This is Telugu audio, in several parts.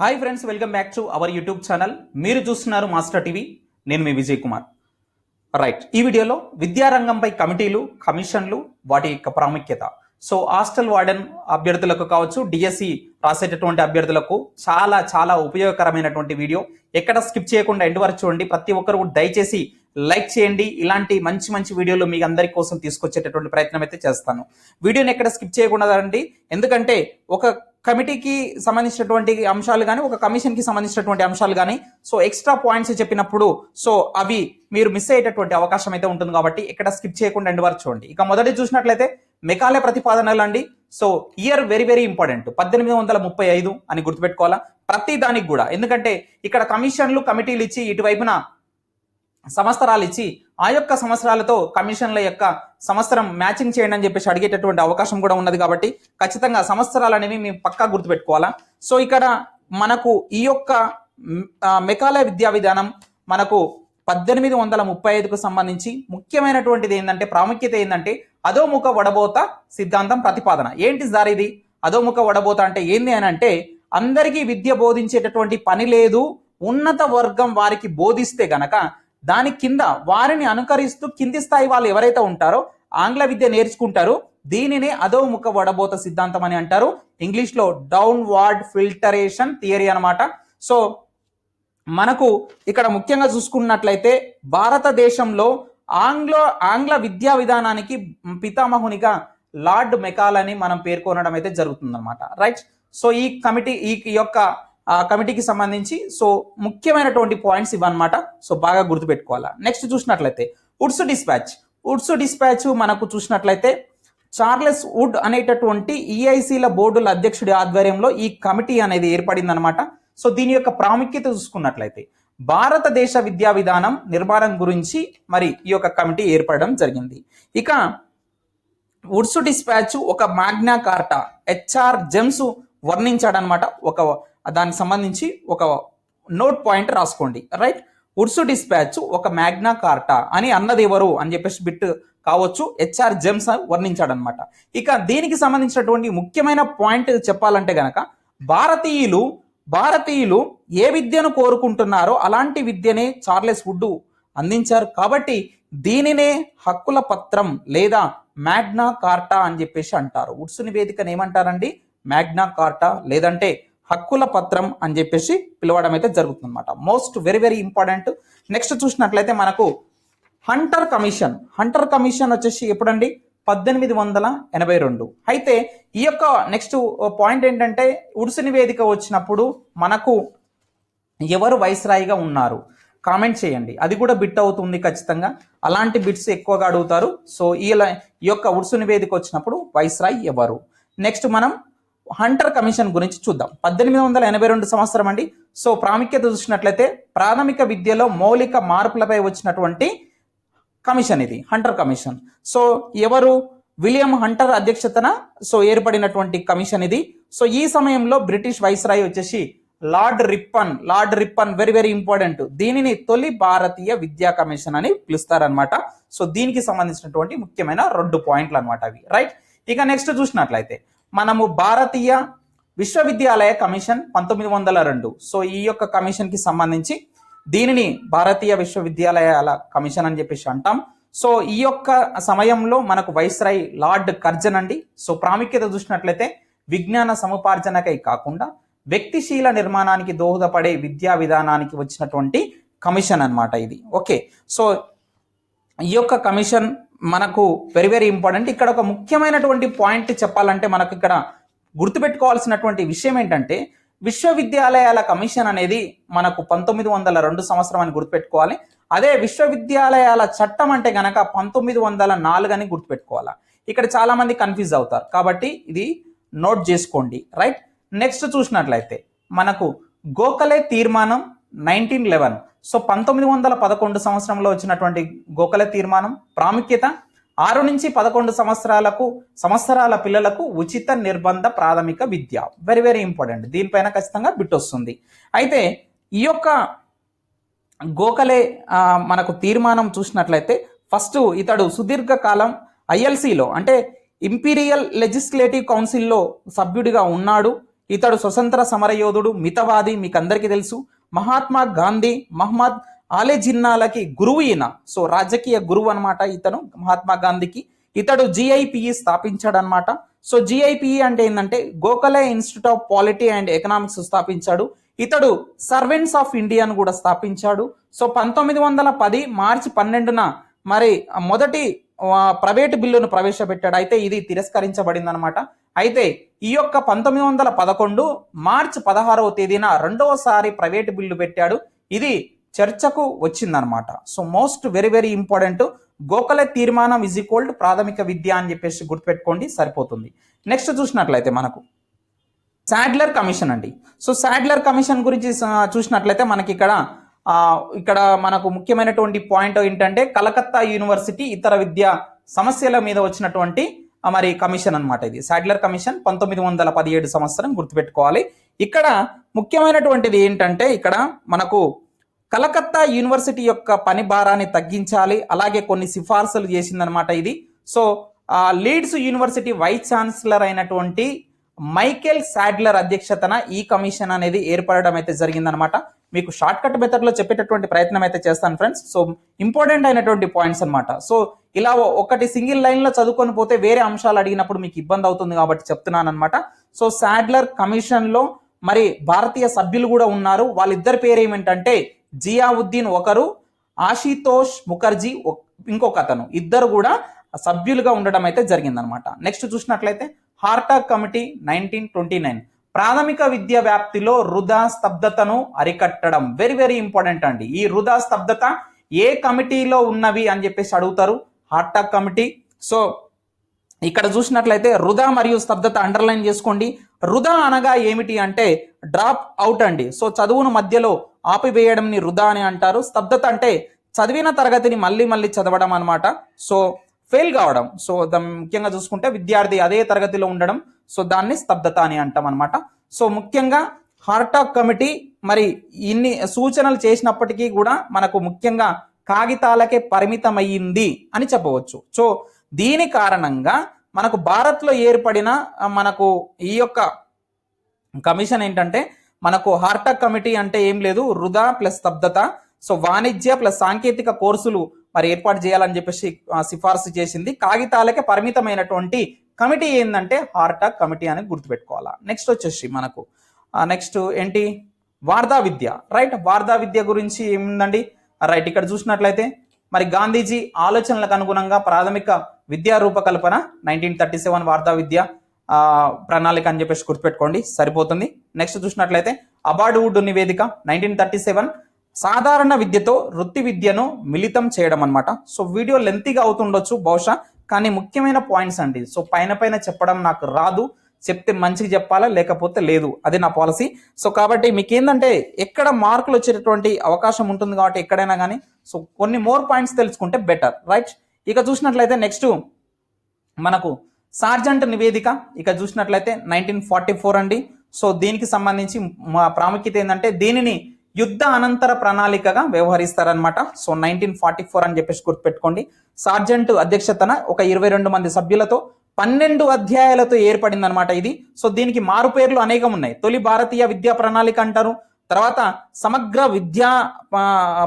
Hi friends welcome back to our YouTube channel మీరు చూస్తున్నారు మాస్టర్ టీవీ నేను మీ విజయ్ కుమార్ రైట్ ఈ వీడియోలో విద్యారంగంపై కమిటీలు కమిషన్లు వాటి యొక్క ప్రాముఖ్యత. సో హాస్టల్ వార్డెన్ అభ్యర్థులకు కావచ్చు డిఎస్సి రాసేటటువంటి అభ్యర్థులకు చాలా చాలా ఉపయోగకరమైనటువంటి వీడియో. ఎక్కడ స్కిప్ చేయకుండా ఎండ్ వరకు చూడండి. ప్రతి ఒక్కరు కూడా దయచేసి లైక్ చేయండి. ఇలాంటి మంచి మంచి వీడియోలు మీ అందరి కోసం తీసుకొచ్చేటటువంటి ప్రయత్నం అయితే చేస్తాను. వీడియోని ఎక్కడ స్కిప్ చేయకుండా రండి ఎందుకంటే ఒక కమిటీకి సంబంధించినటువంటి అంశాలు కానీ ఒక కమిషన్కి సంబంధించినటువంటి అంశాలు కానీ సో ఎక్స్ట్రా పాయింట్స్ చెప్పినప్పుడు సో అవి మీరు మిస్ అయ్యేటటువంటి అవకాశం అయితే ఉంటుంది కాబట్టి ఇక్కడ స్కిప్ చేయకుండా ఎండ్ వరకు చూడండి. ఇక మొదటి చూసినట్లయితే మెకాలే ప్రతిపాదనలు అండి. So year very very important పద్దెనిమిది వందల ముప్పై ఐదు అని గుర్తుపెట్టుకోవాలా? ప్రతి దానికి కూడా. ఎందుకంటే ఇక్కడ కమిషన్లు కమిటీలు ఇచ్చి ఇటువైపున సంవత్సరాలు ఇచ్చి ఆ యొక్క సంవత్సరాలతో కమిషన్ల యొక్క సంవత్సరం మ్యాచింగ్ చేయండి అని చెప్పేసి అడిగేటటువంటి అవకాశం కూడా ఉన్నది కాబట్టి ఖచ్చితంగా సంవత్సరాలు అనేవి మేము పక్కా గుర్తుపెట్టుకోవాలా? సో ఇక్కడ మనకు ఈ యొక్క మెకాలయ విద్యా విధానం మనకు పద్దెనిమిది వందల ముప్పై ఐదుకు సంబంధించి ముఖ్యమైనటువంటిది ఏంటంటే ప్రాముఖ్యత ఏంటంటే అధోముఖ వడబోత సిద్ధాంతం ప్రతిపాదన. ఏంటి సార్ ఇది? అధోముఖ వడబోత అంటే ఏంది అని అంటే అందరికీ విద్య బోధించేటటువంటి పని లేదు ఉన్నత వర్గం వారికి బోధిస్తే గనక దాని కింద వారిని అనుకరిస్తూ కింది స్థాయి వాళ్ళు ఎవరైతే ఉంటారో ఆంగ్ల విద్య నేర్చుకుంటారు దీనినే అధోముఖ వడబోత సిద్ధాంతం అని అంటారు. ఇంగ్లీష్లో డౌన్ వార్డ్ ఫిల్టరేషన్ థియరీ అన్నమాట. సో మనకు ఇక్కడ ముఖ్యంగా చూసుకున్నట్లయితే భారతదేశంలో ఆంగ్లో ఆంగ్ల విద్యా విధానానికి పితామహునిగా లార్డ్ మెకాల్ అని మనం పేర్కొనడం అయితే జరుగుతుందన్నమాట. రైట్? సో ఈ కమిటీ ఈ యొక్క కమిటీకి సంబంధించి సో ముఖ్యమైనటువంటి పాయింట్స్ ఇవన్నమాట సో బాగా గుర్తుపెట్టుకోవాలా. నెక్స్ట్ చూసినట్లయితే ఉడ్స్ డిస్పాచ్. ఉడ్స్ డిస్పాచ్ మనకు చూసినట్లయితే చార్లెస్ వుడ్ అనేటటువంటి ఈఐసీల బోర్డుల అధ్యక్షుడి ఆధ్వర్యంలో ఈ కమిటీ అనేది ఏర్పడింది అనమాట సో దీని యొక్క ప్రాముఖ్యత చూసుకున్నట్లయితే భారతదేశ విద్యా విధానం నిర్మాణం గురించి మరి ఈ యొక్క కమిటీ ఏర్పడడం జరిగింది. ఇక ఉడ్సు డిస్పాచ్ ఒక మాగ్నా కార్టా హెచ్ఆర్ జెమ్స్ వర్ణించాడనమాట ఒక దానికి సంబంధించి ఒక నోట్ పాయింట్ రాసుకోండి. రైట్? ఉడ్సు డిస్పాచ్ ఒక మ్యాగ్నా కార్టా అని అన్నది ఎవరు అని చెప్పేసి బిట్ కావచ్చు. హెచ్ఆర్ జెమ్స్ వర్ణించాడనమాట ఇక దీనికి సంబంధించినటువంటి ముఖ్యమైన పాయింట్ చెప్పాలంటే గనక భారతీయులు భారతీయులు ఏ విద్యను కోరుకుంటున్నారో అలాంటి విద్యనే చార్లెస్ వుడ్ అందించారు. కాబట్టి దీనినే హక్కుల పత్రం లేదా మ్యాగ్నా కార్టా అని చెప్పేసి అంటారు. వుడ్స్ నివేదికను ఏమంటారండి? మ్యాగ్నా కార్టా లేదంటే హక్కుల పత్రం అని చెప్పేసి పిలవడం అయితే జరుగుతుందన్నమాట. Most very very important. Next చూసినట్లయితే మనకు హంటర్ కమిషన్. హంటర్ కమిషన్ వచ్చేసి ఎప్పుడండి? పద్దెనిమిది వందల ఎనభై రెండు. అయితే ఈ యొక్క నెక్స్ట్ పాయింట్ uh, ఏంటంటే ఉడుసు నివేదిక వచ్చినప్పుడు మనకు ఎవరు వైస్రాయిగా ఉన్నారు? కామెంట్ చేయండి. అది కూడా బిట్ అవుతుంది ఖచ్చితంగా. అలాంటి బిట్స్ ఎక్కువగా అడుగుతారు. సో ఇలా ఈ యొక్క ఉడుసు నివేదిక వచ్చినప్పుడు వైస్రాయ్ ఎవరు? నెక్స్ట్ మనం హంటర్ కమిషన్ గురించి చూద్దాం. పద్దెనిమిది వందల ఎనభై రెండు సంవత్సరం అండి. సో ప్రాముఖ్యత చూసినట్లయితే ప్రాథమిక విద్యలో మౌలిక మార్పులపై వచ్చినటువంటి కమిషన్ ఇది హంటర్ కమిషన్. సో ఎవరు విలియం హంటర్ అధ్యక్షతన సో ఏర్పడినటువంటి కమిషన్ ఇది. సో ఈ సమయంలో బ్రిటిష్ వైస్రాయ్ వచ్చేసి lord Ripon lord Ripon very very important దీనిని తొలి భారతీయ విద్యా కమిషన్ అని పిలుస్తారనమాట సో దీనికి సంబంధించినటువంటి ముఖ్యమైన రెండు పాయింట్లు అనమాట అవి. రైట్ ఇక నెక్స్ట్ చూసినట్లయితే మనము భారతీయ విశ్వవిద్యాలయ కమిషన్ పంతొమ్మిది వందల రెండు. సో ఈ యొక్క కమిషన్కి సంబంధించి దీనిని భారతీయ విశ్వవిద్యాలయాల కమిషన్ అని చెప్పేసి అంటాం. సో ఈ యొక్క సమయంలో మనకు వైస్రాయ్ లార్డ్ కర్జన్ అండి. సో ప్రాముఖ్యత చూసినట్లయితే విజ్ఞాన సముపార్జనకై కాకుండా వ్యక్తిశీల నిర్మాణానికి దోహదపడే విద్యా విధానానికి వచ్చినటువంటి కమిషన్ అనమాట ఇది. ఓకే. సో ఈ యొక్క కమిషన్ మనకు వెరీ వెరీ ఇంపార్టెంట్ ఇక్కడ ఒక ముఖ్యమైనటువంటి పాయింట్ చెప్పాలంటే మనకు ఇక్కడ గుర్తుపెట్టుకోవాల్సినటువంటి విషయం ఏంటంటే విశ్వవిద్యాలయాల కమిషన్ అనేది మనకు పంతొమ్మిది వందల రెండు సంవత్సరం అని గుర్తుపెట్టుకోవాలి. అదే విశ్వవిద్యాలయాల చట్టం అంటే గనక పంతొమ్మిది వందల నాలుగు అని గుర్తుపెట్టుకోవాలి. ఇక్కడ చాలామంది కన్ఫ్యూజ్ అవుతారు. కాబట్టి ఇది నోట్ చేసుకోండి. రైట్? నెక్స్ట్ చూసినట్లయితే మనకు గోఖలే తీర్మానం నైన్టీన్ లెవెన్. సో పంతొమ్మిది వందల పదకొండు సంవత్సరంలో వచ్చినటువంటి గోఖలే తీర్మానం ప్రాముఖ్యత? ఆరు నుంచి పదకొండు సంవత్సరాలకు సంవత్సరాల పిల్లలకు ఉచిత నిర్బంధ ప్రాథమిక విద్య. వెరీ వెరీ ఇంపార్టెంట్ దీనిపైన ఖచ్చితంగా బిట్ వస్తుంది. అయితే ఈ యొక్క గోఖలే మనకు తీర్మానం చూసినట్లయితే ఫస్ట్ ఇతడు సుదీర్ఘకాలం ఐఎల్సిలో అంటే ఇంపీరియల్ లెజిస్లేటివ్ కౌన్సిల్లో సభ్యుడిగా ఉన్నాడు. ఇతడు స్వతంత్ర సమరయోధుడు మితవాది మీకు అందరికీ తెలుసు. మహాత్మా గాంధీ మహమ్మద్ ఆలే జిన్నాలకి గురువు ఈయన. సో రాజకీయ గురువు అనమాట ఇతను మహాత్మా గాంధీకి. ఇతడు జిఐపిఈ స్థాపించాడనమాట సో జిఐపిఈ అంటే ఏంటంటే Gokhale institute of polity and economics స్థాపించాడు. ఇతడు సర్వెంట్స్ ఆఫ్ ఇండియాను కూడా స్థాపించాడు. సో పంతొమ్మిది వందల పది మార్చి పన్నెండున మరి మొదటి ప్రైవేటు బిల్లును ప్రవేశపెట్టాడు. అయితే ఇది తిరస్కరించబడింది అనమాట అయితే ఈ యొక్క పంతొమ్మిది వందల పదకొండు మార్చి పదహారవ తేదీన రెండవసారి ప్రైవేటు బిల్లు పెట్టాడు. ఇది చర్చకు వచ్చిందనమాట so most very very important Gokhale తీర్మానం ఇజ్ ఈక్వల్డ్ ప్రాథమిక విద్య అని చెప్పేసి గుర్తుపెట్టుకోండి సరిపోతుంది. నెక్స్ట్ చూసినట్లయితే మనకు శాడ్లర్ కమిషన్ అండి. సో శాడ్లర్ కమిషన్ గురించి చూసినట్లయితే మనకి ఇక్కడ ఇక్కడ మనకు ముఖ్యమైనటువంటి పాయింట్ ఏంటంటే కలకత్తా యూనివర్సిటీ ఇతర విద్యా సమస్యల మీద వచ్చినటువంటి మరి కమిషన్ అనమాట ఇది. శాడ్లర్ కమిషన్ పంతొమ్మిది వందల పదిహేడు సంవత్సరం గుర్తుపెట్టుకోవాలి. ఇక్కడ ముఖ్యమైనటువంటిది ఏంటంటే ఇక్కడ మనకు కలకత్తా యూనివర్సిటీ యొక్క పని భారాన్ని తగ్గించాలి. అలాగే కొన్ని సిఫార్సులు చేసిందనమాట ఇది. So Leeds university vice chancellor అయినటువంటి మైకేల్ సాడ్లర్ అధ్యక్షతన ఈ కమిషన్ అనేది ఏర్పడడం అయితే జరిగిందనమాట మీకు షార్ట్ కట్ మెథడ్లో చెప్పేటటువంటి ప్రయత్నం అయితే చేస్తాను ఫ్రెండ్స్. సో ఇంపార్టెంట్ అయినటువంటి పాయింట్స్ అనమాట సో ఇలా ఒకటి సింగిల్ లైన్లో చదువుకొని పోతే వేరే అంశాలు అడిగినప్పుడు మీకు ఇబ్బంది అవుతుంది కాబట్టి చెప్తున్నాను అనమాట సో సాడ్లర్ కమిషన్లో మరి భారతీయ సభ్యులు కూడా ఉన్నారు. వాళ్ళిద్దరి పేరు ఏమిటంటే జియావుద్దీన్ ఒకరు ఆశితోష్ ముఖర్జీ ఇంకొక అతను. ఇద్దరు కూడా సభ్యులుగా ఉండడం అయితే జరిగిందనమాట. నెక్స్ట్ చూసినట్లయితే Hartog committee nineteen twenty nine. ప్రాథమిక విద్య వ్యాప్తిలో వృధా స్తబ్దతను అరికట్టడం వెరీ వెరీ ఇంపార్టెంట్ అండి. ఈ వృధా స్తబ్దత ఏ కమిటీలో ఉన్నవి అని చెప్పేసి అడుగుతారు హార్టాక్ కమిటీ. సో ఇక్కడ చూసినట్లయితే వృధా మరియు స్తబ్దత అండర్లైన్ చేసుకోండి. వృధా అనగా ఏమిటి అంటే డ్రాప్ అవుట్ అండి. సో చదువును మధ్యలో ఆపివేయడంని వృధా అని అంటారు. స్తబ్దత అంటే చదివిన తరగతిని మళ్ళీ మళ్ళీ చదవడం అనమాట సో ఫెయిల్ కావడం. సో ద- ముఖ్యంగా చూసుకుంటే విద్యార్థి అదే తరగతిలో ఉండడం. సో దాన్ని స్తబ్దత అని అంటాం అనమాట సో ముఖ్యంగా హార్టాక్ కమిటీ మరి ఇన్ని సూచనలు చేసినప్పటికీ కూడా మనకు ముఖ్యంగా కాగితాలకే పరిమితమయ్యింది అని చెప్పవచ్చు. సో దీని కారణంగా మనకు భారత్లో ఏర్పడిన మనకు ఈ యొక్క కమిషన్ ఏంటంటే మనకు హార్టక్ కమిటీ అంటే ఏం లేదు వృధా ప్లస్ స్తబ్దత సో వాణిజ్య ప్లస్ సాంకేతిక కోర్సులు మరి ఏర్పాటు చేయాలని చెప్పేసి సిఫార్సు చేసింది. కాగితాలకే పరిమితమైనటువంటి కమిటీ ఏంటంటే హార్టక్ కమిటీ అని గుర్తుపెట్టుకోవాలా. నెక్స్ట్ వచ్చేసి మనకు నెక్స్ట్ ఏంటి? వార్దా విద్య. రైట్? వార్దా విద్య గురించి ఏముందండి? రైట్ ఇక్కడ చూసినట్లయితే మరి గాంధీజీ ఆలోచనలకు అనుగుణంగా ప్రాథమిక విద్యా రూపకల్పన నైన్టీన్ థర్టీ సెవెన్ వార్తా విద్య ప్రణాళిక అని చెప్పేసి గుర్తుపెట్టుకోండి. సరిపోతుంది. నెక్స్ట్ చూసినట్లయితే అబార్డ్ వుడ్ నివేదిక నైన్టీన్ థర్టీ సెవెన్ సాధారణ విద్యతో వృత్తి విద్యను మిళితం చేయడం అన్నమాట. సో వీడియో లెంతీగా అవుతుండొచ్చు బహుశా కానీ ముఖ్యమైన పాయింట్స్ అండి. సో పైన పైన చెప్పడం నాకు రాదు. చెప్తే మంచిగా చెప్పాలా? లేకపోతే లేదు. అది నా పాలసీ. సో కాబట్టి మీకు ఏంటంటే ఎక్కడ మార్కులు వచ్చేటటువంటి అవకాశం ఉంటుంది కాబట్టి ఎక్కడైనా కానీ సో కొన్ని మోర్ పాయింట్స్ తెలుసుకుంటే బెటర్. రైట్? ఇక చూసినట్లయితే నెక్స్ట్ మనకు సార్జెంట్ నివేదిక. ఇక చూసినట్లయితే నైన్టీన్ ఫార్టీ ఫోర్ అండి. సో దీనికి సంబంధించి మా ప్రాముఖ్యత ఏంటంటే దీనిని యుద్ధ అనంతర ప్రణాళికగా వ్యవహరిస్తారనమాట సో నైన్టీన్ ఫార్టీ ఫోర్ అని చెప్పేసి గుర్తుపెట్టుకోండి. సార్జెంట్ అధ్యక్షతన ఒక ఇరవై రెండు మంది సభ్యులతో పన్నెండు అధ్యాయాలతో ఏర్పడింది అనమాట ఇది. సో దీనికి మారు పేర్లు అనేకం ఉన్నాయి తొలి భారతీయ విద్యా ప్రణాళిక అంటారు. తర్వాత సమగ్ర విద్యా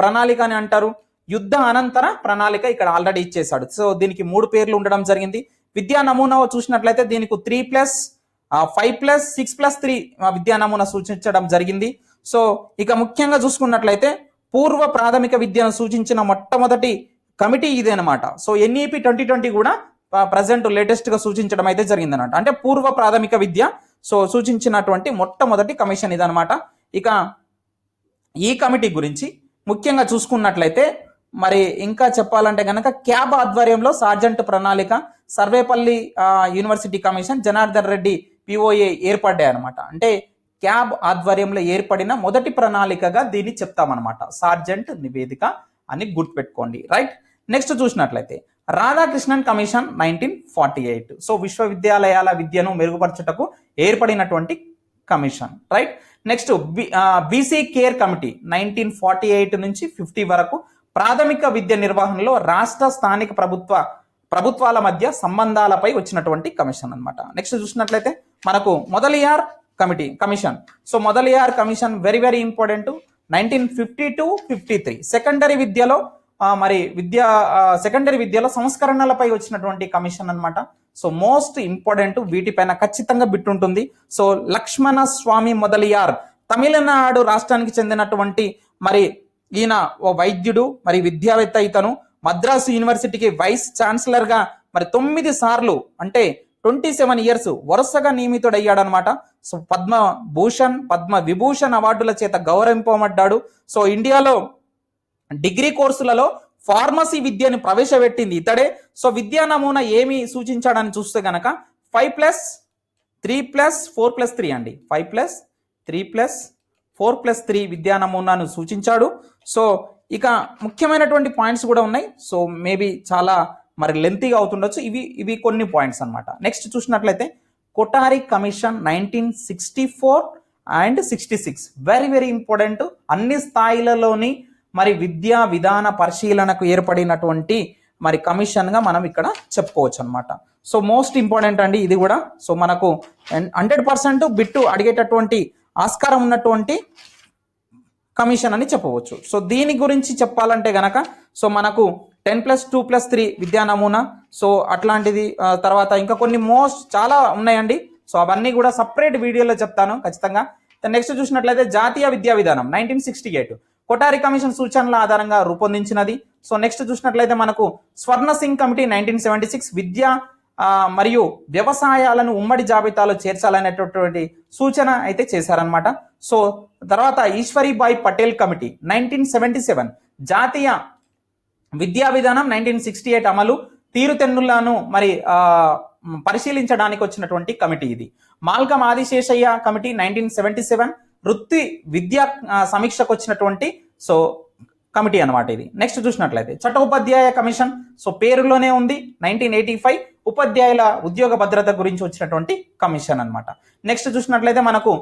ప్రణాళిక అని అంటారు. యుద్ధ అనంతర ప్రణాళిక ఇక్కడ ఆల్రెడీ ఇచ్చేసాడు సో దీనికి మూడు పేర్లు ఉండడం జరిగింది. విద్యా నమూనా చూసినట్లయితే దీనికి three plus five plus six plus three విద్యా నమూనా సూచించడం జరిగింది. సో ఇక ముఖ్యంగా చూసుకున్నట్లయితే పూర్వ ప్రాథమిక విద్యను సూచించిన మొట్టమొదటి కమిటీ ఇదే అనమాట సో ఎన్ఈపి ట్వంటీ ట్వంటీ కూడా ప్రజెంట్ లేటెస్ట్గా సూచించడం అయితే జరిగింది అనమాట అంటే పూర్వ ప్రాథమిక విద్య సో సూచించినటువంటి మొట్టమొదటి కమిషన్ ఇదనమాట ఇక ఈ కమిటీ గురించి ముఖ్యంగా చూసుకున్నట్లయితే మరి ఇంకా చెప్పాలంటే కనుక క్యాబ్ ఆధ్వర్యంలో సార్జెంట్ ప్రణాళిక Sarvepalli university commission Janardhan Reddy POA ఏర్పడ్డాయి అనమాట అంటే క్యాబ్ ఆధ్వర్యంలో ఏర్పడిన మొదటి ప్రణాళికగా దీన్ని చెప్తామన్నమాట. సార్జెంట్ నివేదిక అని గుర్తుపెట్టుకోండి. రైట్? నెక్స్ట్ చూసినట్లయితే Radhakrishnan commission nineteen forty eight. So విశ్వవిద్యాలయాల విద్యను మెరుగుపరచుటకు ఏర్పడినటువంటి commission right? Next BC Kher committee nineteen forty eight నుంచి ఫిఫ్టీ వరకు ప్రాథమిక విద్య నిర్వహణలో రాష్ట్ర స్థానిక ప్రభుత్వ ప్రభుత్వాల మధ్య సంబంధాలపై వచ్చినటువంటి కమిషన్ అనమాట నెక్స్ట్ చూసినట్లయితే మనకు Mudaliar committee commission. So Mudaliar commission very very important. Nineteen fifty two fifty three. Secondary విద్యలో మరి విద్యా సెకండరీ విద్యలో సంస్కరణలపై వచ్చినటువంటి కమిషన్ అనమాట సో మోస్ట్ ఇంపార్టెంట్ వీటిపైన ఖచ్చితంగా బిట్ ఉంటుంది. సో లక్ష్మణ స్వామి మొదలియార్ తమిళనాడు రాష్ట్రానికి చెందినటువంటి మరి ఈయన ఓ వైద్యుడు మరి విద్యావేత్త ఇతను. మద్రాసు యూనివర్సిటీకి వైస్ ఛాన్సలర్గా మరి తొమ్మిది సార్లు అంటే ట్వంటీ సెవెన్ ఇయర్స్ వరుసగా నియమితుడయ్యాడనమాట సో పద్మ భూషణ్ పద్మ విభూషణ్ అవార్డుల చేత గౌరవింపబడ్డాడు. సో ఇండియాలో డిగ్రీ కోర్సులలో ఫార్మసీ విద్యను ప్రవేశపెట్టింది ఇతడే. సో విద్యా నమూనా ఏమి సూచించాడని చూస్తే గనక five plus three plus four plus three అండి. Five plus three plus four plus three విద్యా నమూనాను సూచించాడు. సో ఇక ముఖ్యమైనటువంటి పాయింట్స్ కూడా ఉన్నాయి. సో మేబీ చాలా మరి లెంతీగా అవుతుండొచ్చు. ఇవి ఇవి కొన్ని పాయింట్స్ అన్నమాట. నెక్స్ట్ చూసినట్లయితే Kothari commission nineteen sixty four and sixty six. Very very important. అన్ని స్థాయిలలోని మరి విద్యా విధాన పరిశీలనకు ఏర్పడినటువంటి మరి కమిషన్గా మనం ఇక్కడ చెప్పుకోవచ్చు అనమాట సో మోస్ట్ ఇంపార్టెంట్ అండి ఇది కూడా. సో మనకు హండ్రెడ్ పర్సెంట్ బిట్టు అడిగేటటువంటి ఆస్కారం ఉన్నటువంటి కమిషన్ అని చెప్పవచ్చు. సో దీని గురించి చెప్పాలంటే గనక సో మనకు ten plus two plus three విద్యా నమూనా సో అట్లాంటిది తర్వాత ఇంకా కొన్ని మోస్ట్ చాలా ఉన్నాయండి. సో అవన్నీ కూడా సపరేట్ వీడియోలో చెప్తాను ఖచ్చితంగా. నెక్స్ట్ చూసినట్లయితే జాతీయ విద్యా విధానం nineteen sixty eight Kothari commission సూచనల ఆధారంగా రూపొందించినది. సో నెక్స్ట్ చూసినట్లయితే మనకు Swaran Singh committee nineteen seventy six విద్య మరియు వ్యవసాయాలను ఉమ్మడి జాబితాలో చేర్చాలనేటటువంటి సూచన అయితే చేశారనమాట సో తర్వాత Ishwaribai Patel committee nineteen seventy seven జాతీయ విద్యా విధానం నైన్టీన్ సిక్స్టీ ఎయిట్ అమలు తీరుతెన్నులను మరి పరిశీలించడానికి వచ్చినటువంటి కమిటీ ఇది. Malcolm Adiseshiah committee nineteen seventy seven వృత్తి విద్యా సమీక్షకు వచ్చినటువంటి సో కమిటీ అనమాట ఇది. నెక్స్ట్ చూసినట్లయితే చట్టోపాధ్యాయ కమిషన్ సో పేరులోనే ఉంది నైన్టీన్ ఎయిటీ ఫైవ్ ఉపాధ్యాయుల ఉద్యోగ భద్రత గురించి వచ్చినటువంటి కమిషన్ అన్నమాట. నెక్స్ట్ చూసినట్లయితే మనకు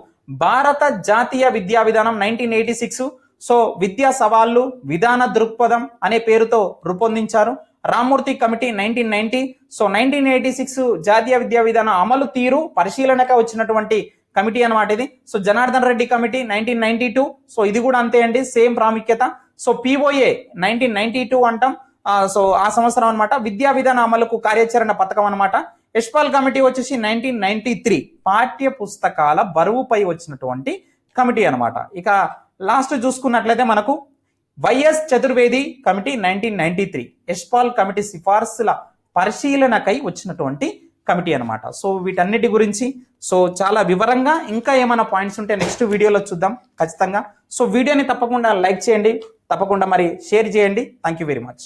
భారత జాతీయ విద్యా విధానం నైన్టీన్ ఎయిటీ సిక్స్ సో విద్యా సవాళ్ళు విధాన దృక్పథం అనే పేరుతో రూపొందించారు. Ramamurti committee nineteen ninety so nineteen eighty six జాతీయ విద్యా విధానం అమలు తీరు పరిశీలనగా వచ్చినటువంటి కమిటీ అనమాట ఇది. So Janardhan Reddy committee nineteen ninety two. So ఇది కూడా అంతే అండి సేమ్ ప్రాముఖ్యత. So POA nineteen ninety two అంటాం. సో ఆ సంవత్సరం అనమాట విద్యా విధాన అమలుకు కార్యాచరణ పథకం అనమాట యశ్పాల్ కమిటీ వచ్చేసి నైన్టీన్ నైన్టీ త్రీ. పాఠ్య పుస్తకాల బరువుపై వచ్చినటువంటి కమిటీ అనమాట ఇక లాస్ట్ చూసుకున్నట్లయితే మనకు YS Chaturvedi committee nineteen ninety three. Yashpal committee సిఫార్సుల పరిశీలనకై వచ్చినటువంటి కమిటీ అనమాట సో వీటన్నిటి గురించి సో చాలా వివరంగా ఇంకా ఏమైనా పాయింట్స్ ఉంటే నెక్స్ట్ వీడియోలో చూద్దాం ఖచ్చితంగా. సో వీడియోని తప్పకుండా లైక్ చేయండి తప్పకుండా మరి షేర్ చేయండి. Thank you very much